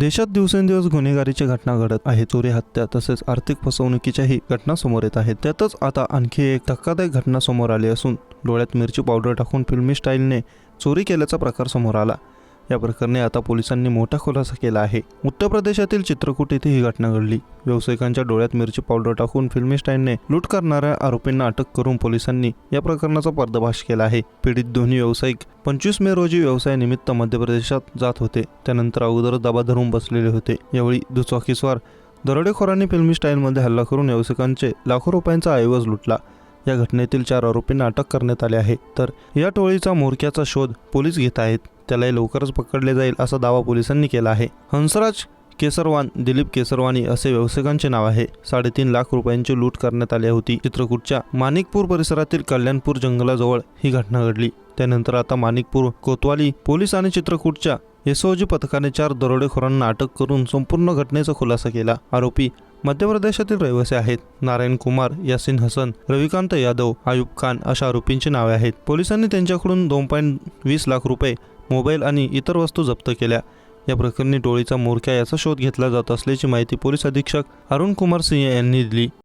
देशात दिवसेंदिवस गुन्हेगारीच्या घटना घडत आहे चोरी हत्या तसेच आर्थिक फसवणुकीच्याही घटना समोर येत आहेत. त्यातच आता आणखी एक धक्कादायक घटना समोर आली असून डोळ्यात मिरची पावडर टाकून फिल्मी स्टाईलने चोरी केल्याचा प्रकार समोर आला. या प्रकरणी आता पोलिसांनी मोठा खुलासा केला आहे. उत्तर प्रदेशातील चित्रकूट येथे ही घटना घडली. व्यावसायिकांच्या डोळ्यात मिरची पावडर टाकून फिल्मिस्टाईनने लूट करणाऱ्या आरोपींना अटक करून पोलिसांनी या प्रकरणाचा पर्दाफाश केला आहे. पीडित दोन्ही व्यावसायिक पंचवीस मे रोजी व्यवसायानिमित्त मध्य प्रदेशात जात होते. त्यानंतर अगोदर दबा धरून बसलेले होते. यावेळी दुचाकीस्वार दरोडेखोरांनी फिल्मी स्टाईलमध्ये हल्ला करून व्यावसायिकांचे लाखो रुपयांचा ऐवज लुटला. या घटनेतील चार आरोपींना अटक करण्यात आले आहे. तर या टोळीचा मोरक्याचा शोध पोलीस घेत आहेत. त्यालाही लवकरच पकडले जाईल असा दावा पोलिसांनी केला आहे. हंसराज केसरवान दिलीप केसरवानी असे व्यावसायिकांचे नाव आहे. साडेतीन लाख रुपयांची लूट करण्यात आली होती. चित्रकूटच्या माणिकपूर परिसरातील कल्याणपूर जंगलाजवळ ही घटना घडली. त्यानंतर आता माणिकपूर कोतवाली पोलीस आणि चित्रकूटच्या एसओजी पथकाने चार दरोडेखोरांना अटक करून संपूर्ण घटनेचा खुलासा केला. आरोपी मध्य प्रदेशातील रहिवासी आहेत. नारायण कुमार यासिन हसन रविकांत यादव आयुब खान अशा आरोपींची नावे आहेत. पोलिसांनी त्यांच्याकडून दोन पॉईंट वीस लाख रुपये मोबाईल आणि इतर वस्तू जप्त केल्या. या प्रकरणी टोळीचा मोरक्या याचा शोध घेतला जात असल्याची माहिती पोलीस अधीक्षक अरुण कुमार सिंह यांनी दिली.